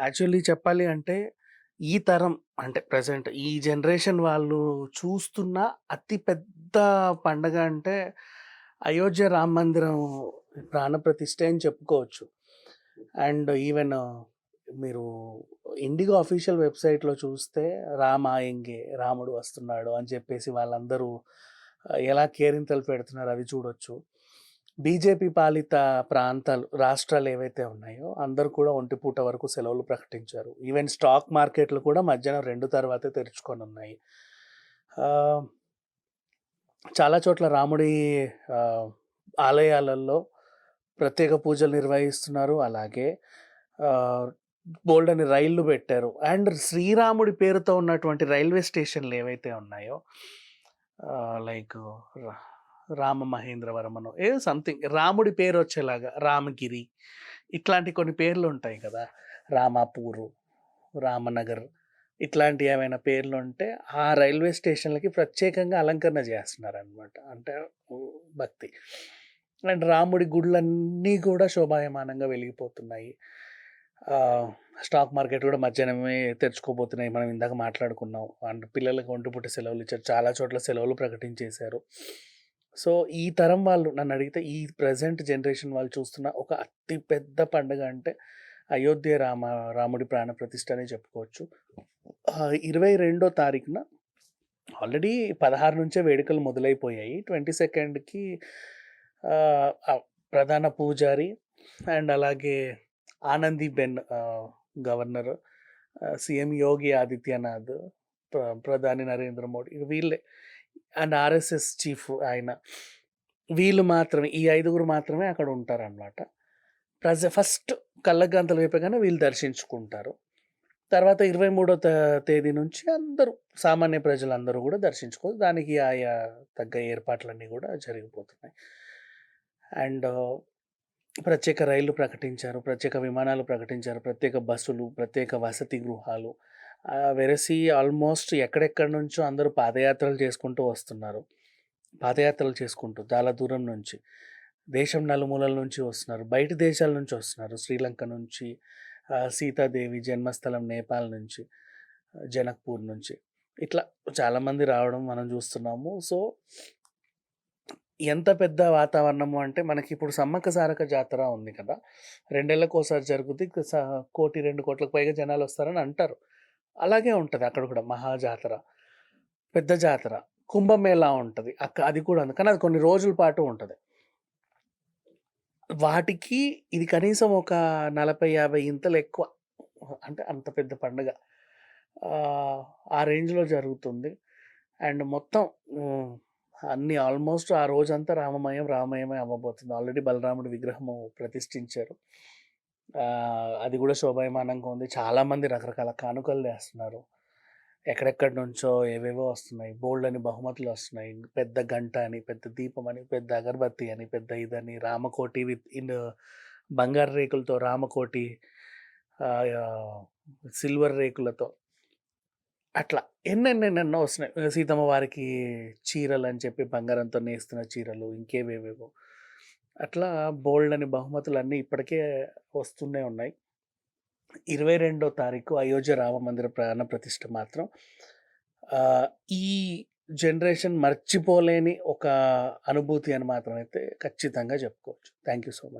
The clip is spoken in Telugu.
యాక్చువల్లీ చెప్పాలి అంటే, ఈ తరం అంటే ప్రజెంట్ ఈ జనరేషన్ వాళ్ళు చూస్తున్న అతి పెద్ద పండగ అంటే, అయోధ్య రామ మందిరం ప్రాణప్రతిష్ఠ అని చెప్పుకోవచ్చు. అండ్ ఈవెన్ మీరు ఇండిగో అఫీషియల్ వెబ్‌సైట్‌లో చూస్తే రామాయంగే రాముడు వస్తున్నాడు అని చెప్పేసి వాళ్ళందరూ ఎలా కేరింతలు పెడుతున్నారు అవి చూడొచ్చు. బీజేపీ పాలిత ప్రాంతాలు, రాష్ట్రాలు ఏవైతే ఉన్నాయో అందరూ కూడా ఒంటి పూట వరకు సెలవులు ప్రకటించారు. ఈవెన్ స్టాక్ మార్కెట్‌లు కూడా మధ్యాహ్నం రెండు తర్వాతే తెరుచుకొని ఉన్నాయి చాలా చోట్ల రాముడి ఆలయాలలో ప్రత్యేక పూజలు నిర్వహిస్తున్నారు. అలాగే బోల్డ్ అని రైళ్ళు పెట్టారు. అండ్ శ్రీరాముడి పేరుతో ఉన్నటువంటి రైల్వే స్టేషన్‌లు ఏవైతే ఉన్నాయో లైక్ రామ మహేంద్రవరమనో ఏదో సంథింగ్ రాముడి పేరు వచ్చేలాగా రామగిరి ఇట్లాంటి కొన్ని పేర్లు ఉంటాయి కదా! రామాపూరు, రామనగర్ ఇట్లాంటి ఏమైనా పేర్లు ఉంటే ఆ రైల్వే స్టేషన్‌లకి ప్రత్యేకంగా అలంకరణ చేస్తున్నారనమాట. అంటే భక్తి. అండ్ రాముడి గుడులన్నీ కూడా శోభాయమానంగా వెలిగిపోతున్నాయి. స్టాక్ మార్కెట్ కూడా మధ్యాహ్నమే తెరుచుకోబోతున్నాయి. మనం ఇందాక మాట్లాడుకున్నాం. అండ్ పిల్లలకు ఒంటిపూట సెలవులు ఇచ్చారు. చాలా చోట్ల సెలవులు ప్రకటించేశారు. సో, ఈ తరం వాళ్ళు నన్ను అడిగితే ఈ ప్రెజెంట్ జనరేషన్ వాళ్ళు చూస్తున్న ఒక అతి పెద్ద పండుగ అంటే అయోధ్య రామ రాముడి ప్రాణ ప్రతిష్ట అనే చెప్పుకోవచ్చు. ఇరవై రెండో తారీఖున ఆల్రెడీ 16 నుంచే వేడుకలు మొదలైపోయాయి. ట్వంటీ సెకండ్కి ప్రధాన పూజారి అండ్ అలాగే ఆనందీబెన్ గవర్నర్, సీఎం యోగి ఆదిత్యనాథ్, ప్ర ప్రధాని నరేంద్ర మోడీ వీళ్ళే అండ్ ఆర్ఎస్ఎస్ చీఫ్ ఆయన. వీళ్ళు మాత్రమే ఈ ఐదుగురు మాత్రమే అక్కడ ఉంటారనమాట. ప్రజ ఫస్ట్ కళ్ళగంతలు వైపుగానే వీళ్ళు దర్శించుకుంటారు. తర్వాత ఇరవై మూడో తేదీ నుంచి అందరూ సామాన్య ప్రజలందరూ కూడా దర్శించుకోవచ్చు. దానికి ఆయా తగ్గ ఏర్పాట్లన్నీ కూడా జరిగిపోతున్నాయి. అండ్ ప్రత్యేక రైళ్ళు ప్రకటించారు. ప్రత్యేక విమానాలు ప్రకటించారు. ప్రత్యేక బస్సులు, ప్రత్యేక వసతి గృహాలు వెరసి ఆల్మోస్ట్ ఎక్కడెక్కడి నుంచో అందరూ పాదయాత్రలు చేసుకుంటూ వస్తున్నారు. పాదయాత్రలు చేసుకుంటూ చాలా దూరం నుంచి. దేశం నలుమూలల నుంచి వస్తున్నారు. బయట దేశాల నుంచి వస్తున్నారు. శ్రీలంక నుంచి, సీతాదేవి జన్మస్థలం నేపాల్ నుంచి, జనక్‌పూర్ నుంచి. ఇట్లా చాలామంది రావడం మనం చూస్తున్నాము. సో ఎంత పెద్ద వాతావరణము అంటే మనకి ఇప్పుడు సమ్మక్క సారక జాతర ఉంది కదా! రెండేళ్ళకోసారి జరుగుద్ది. స 1,00,00,000, 2,00,00,000కి పైగా జనాలు వస్తారని అంటారు. అలాగే ఉంటుంది అక్కడ కూడా మహాజాతర పెద్ద జాతర. కుంభమేళా ఉంటుంది అక్క అది కూడా ఉంది. కానీ అది కొన్ని రోజుల పాటు ఉంటుంది వాటికి ఇది కనీసం ఒక 40, 50 ఇంతలు ఎక్కువ. అంటే అంత పెద్ద పండుగ. ఆ రేంజ్‌లో జరుగుతుంది. అండ్ మొత్తం అన్ని ఆల్మోస్ట్ ఆ రోజంతా రామమయం, రామమయమే అవ్వబోతుంది. ఆల్రెడీ బలరాముడి విగ్రహము ప్రతిష్ఠించారు. అది కూడా శోభాయమానంగా ఉంది. చాలామంది రకరకాల కానుకలు తెస్తున్నారు. ఎక్కడెక్కడి నుంచో ఏవేవో వస్తున్నాయి. బోల్డని బహుమతులు వస్తున్నాయి పెద్ద గంట అని, పెద్ద దీపం అని, పెద్ద అగరబత్తి అని, పెద్ద ఇదని, రామకోటి విత్ ఇన్ బంగారు రేకులతో రామకోటి సిల్వర్ రేకులతో అట్లా ఎన్నెన్నెన్నెన్నో వస్తున్నాయి. సీతమ్మ వారికి చీరలు అని చెప్పి బంగారంతో నేస్తున్న చీరలు, ఇంకేవేవేవో. అట్లా బోలెడన్ని బహుమతులన్నీ ఇప్పటికే వస్తూనే ఉన్నాయి. 22 తారీఖు అయోధ్య రామ మందిర ప్రాణ ప్రతిష్ట మాత్రం ఈ జనరేషన్ మర్చిపోలేని ఒక అనుభూతి అని మాత్రం అయితే ఖచ్చితంగా చెప్పుకోవచ్చు. Thank you so much.